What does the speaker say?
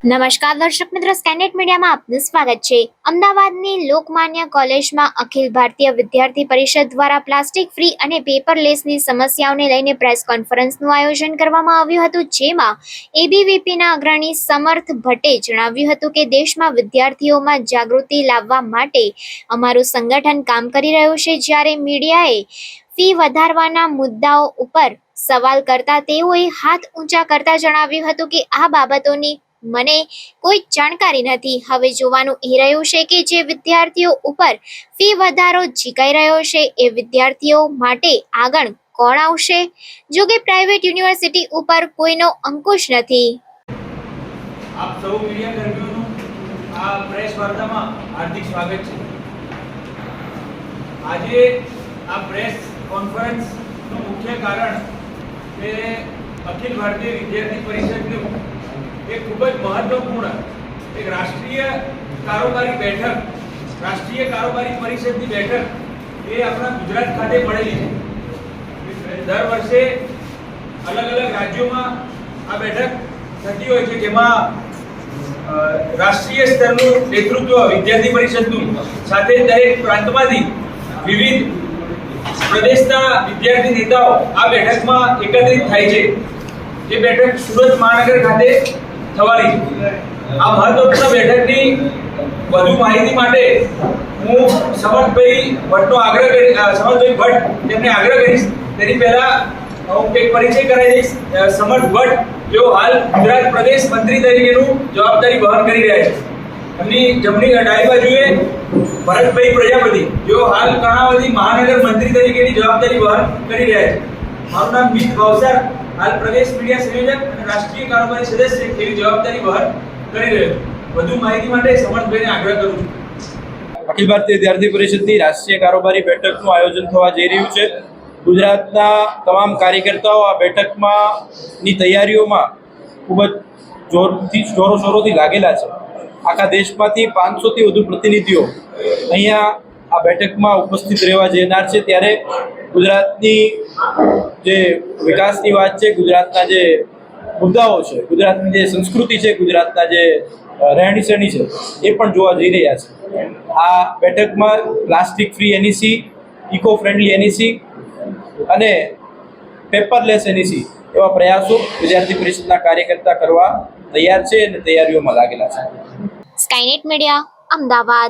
નમસ્કાર દર્શક મિત્રો સ્કેનેટ મીડિયામાં આપનું સ્વાગત છે. અમદાવાદની લોકમાન્ય કોલેજમાં અખિલ ભારતીય વિદ્યાર્થી પરિષદ દ્વારા પ્લાસ્ટિક ફ્રી અને પેપરલેસની સમસ્યાઓને લઈને પ્રેસ કોન્ફરન્સનું આયોજન કરવામાં આવ્યું હતું, જેમાં એબીવીપીના અગ્રણી સમર્થ ભટ્ટે જણાવ્યું હતું કે દેશમાં વિદ્યાર્થીઓમાં જાગૃતિ લાવવા માટે અમારું સંગઠન કામ કરી રહ્યું છે. જ્યારે મીડિયાએ ફી વધારવાના મુદ્દાઓ ઉપર સવાલ કરતા તેઓએ હાથ ઊંચા કરતા જણાવ્યું હતું કે આ બાબતોની મને કોઈ જાણકારી નથી. હવે જોવાનું એ રહ્યું છે કે જે વિદ્યાર્થીઓ ઉપર ફી વધારો ઝીકાઈ રહ્યો છે, એ વિદ્યાર્થીઓ માટે આગળ કોણ આવશે? જો કે પ્રાઇવેટ યુનિવર્સિટી ઉપર કોઈનો અંકુશ નથી. આપ સૌ મીડિયા કર્મીઓનું આ પ્રેસ વાર્તામાં હાર્દિક સ્વાગત છે. આજે આ પ્રેસ કોન્ફરન્સનું મુખ્ય કારણ કે અખિલ ભારતીય વિદ્યાર્થી પરિષદનું એક ખૂબ જ મહત્વપૂર્ણ એક રાષ્ટ્રીય કારોબારી બેઠક, રાષ્ટ્રીય કારોબારી પરિષદની બેઠક એ આપણા ગુજરાત ખાતે મળેલી છે. દર વર્ષે અલગ અલગ રાજ્યોમાં આ બેઠક થતી હોય છે, જેમાં રાષ્ટ્રીય સ્તરનું નેતૃત્વ વિદ્યાર્થી પરિષદનું સાથે દરેક પ્રાંતમાંથી વિવિધ પ્રદેશના વિદ્યાર્થી નેતાઓ આ બેઠકમાં એકત્રિત થાય છે. એ બેઠક સુરત મહાનગર ખાતે થવાની. આ મહત્વપૂર્ણ બેઠકની વધુ માહિતી માટે હું સમર્થભાઈ ભટ્ટનો આગ્રહ કરી સમર્થભાઈ ભટ્ટ તેમને આગ્રહ કરીશ. તેની પહેલા હું એક પરિચય કરાવી દઈશ. સમર્થ ભટ્ટ જેઓ હાલ ગુજરાત પ્રદેશ મંત્રી તરીકેનું જવાબદારી વહન કરી રહ્યા છે. એમની જમણી ડાબી બાજુએ ભરતભાઈ પ્રજાપતિ. જેઓ હાલ કર્ણાવતી મહાનગર મંત્રી તરીકેની જવાબદારી વહન કરી રહ્યા છે. મારું નામ મિત ભાવસાર. હાલ પ્રદેશ મીડિયા સંયોજક અને રાષ્ટ્રીય કારોબારી સદસ્ય એવી જવાબદારી વહન કરી રહ્યો વધુ માહિતી માટે સમર્થભાઈને આગ્રહ કરું છું. અખિલ ભારતીય વિદ્યાર્થી પરિષદની રાષ્ટ્રીય કારોબારી બેઠકનું આયોજન થવા જઈ રહ્યું છે. ગુજરાતના તમામ કાર્યકર્તાઓ આ બેઠકમાં ની તૈયારીઓમાં ખૂબ જ જોરથી, જોરો શોરોથી લાગેલા છે. આખા દેશમાંથી પાંચસોથી વધુ પ્રતિનિધિઓ અહીંયા આ બેઠકમાં ઉપસ્થિત રહેવા જનાર છે. ત્યારે ગુજરાતની જે વિકાસની વાત છે, ગુજરાતના જે મુદ્દાઓ છે, ગુજરાતની જે સંસ્કૃતિ છે, ગુજરાતના જે રહેણી સહેણી છે, એ પણ જોવા જઈ રહ્યા છે. આ બેઠકમાં plastic free NEC, eco friendly NEC અને પેપરલેસ એનઈસી એવા પ્રયાસો વિદ્યાર્થી પરિષદના કાર્યકર્તા કરવા તૈયાર છે અને તૈયારીઓમાં લાગેલા છે. Skynet media Ahmedabad